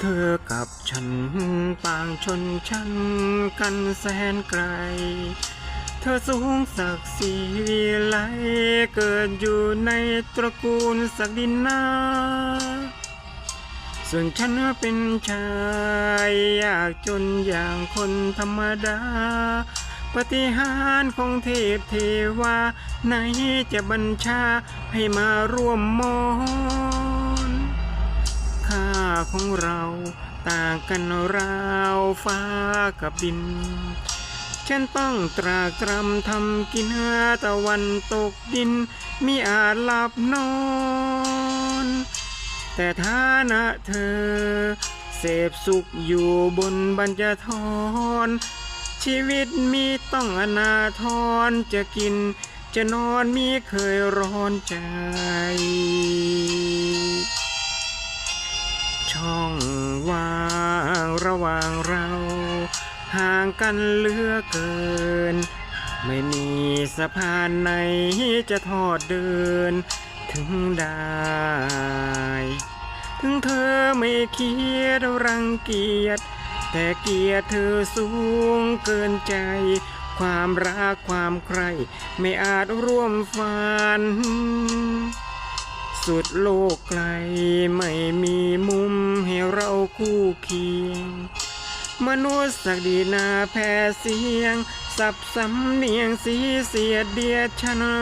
เธอกับฉันต่างชนชั้นกันแสนไกล เธอสูงศักดิ์ศรีวิไลเกิดอยู่ในตระกูลศักดินาส่วนฉันเป็นชายยากจนอย่างคนธรรมดา ปฏิหารของเทพเทวาไหนจะบัญชาให้มาร่วมมอน ค่าของเราต่างกันราวฟ้ากับดิน ฉันต้องตรากตรำทำกินหาตะวันตกดินมิอาจหลับนอน แต่ฐานะเธอ เสพสุขอยู่บนบรรจทรชีวิตมีต้องอนาทรจะกิน จะนอนมีเคยร้อนใจ ช่องว่างระหว่างเรา ห่างกันเหลือเกิน ไม่มีสะพานไหนจะทอดเดิน ถึงได้ ถึงเธอไม่เคียดรังเกียจแต่เกียรติเธอสูงเกินใจ ความรักความใคร ไม่อาจร่วมฝัน สุดโลกไกล ไม่มีมุมให้เราคู่เคียง มนุษย์สักดีนาแพ้เสียง สับสำเนียงสีเสียดเดียดชนะ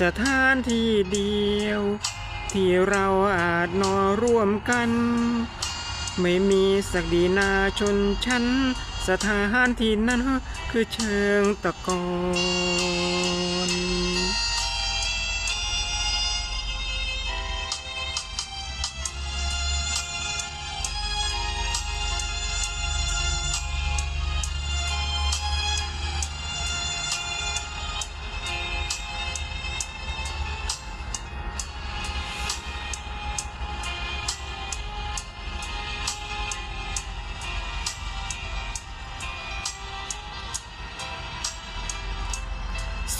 สถานที่เดียว ที่เราอาจนอนร่วมกัน ไม่มีสักดีนาชนชั้น สถานที่นั้นคือเชิงตะกอน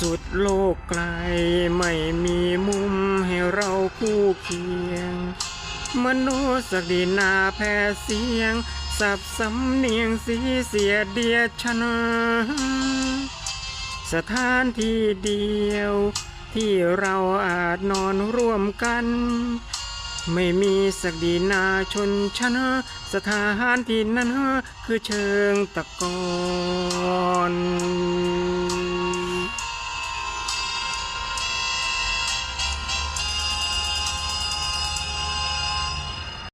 สุดโลกไกล ไม่มีมุมให้เราคู่เคียง มนุษย์สักดีนาแพ้เสียง สับสำเนียงสีเสียเดียชนะ สถานที่เดียว ที่เราอาจนอนร่วมกัน ไม่มีสักดีนาชนชนะ สถานที่นั้นคือเชิงตะกอน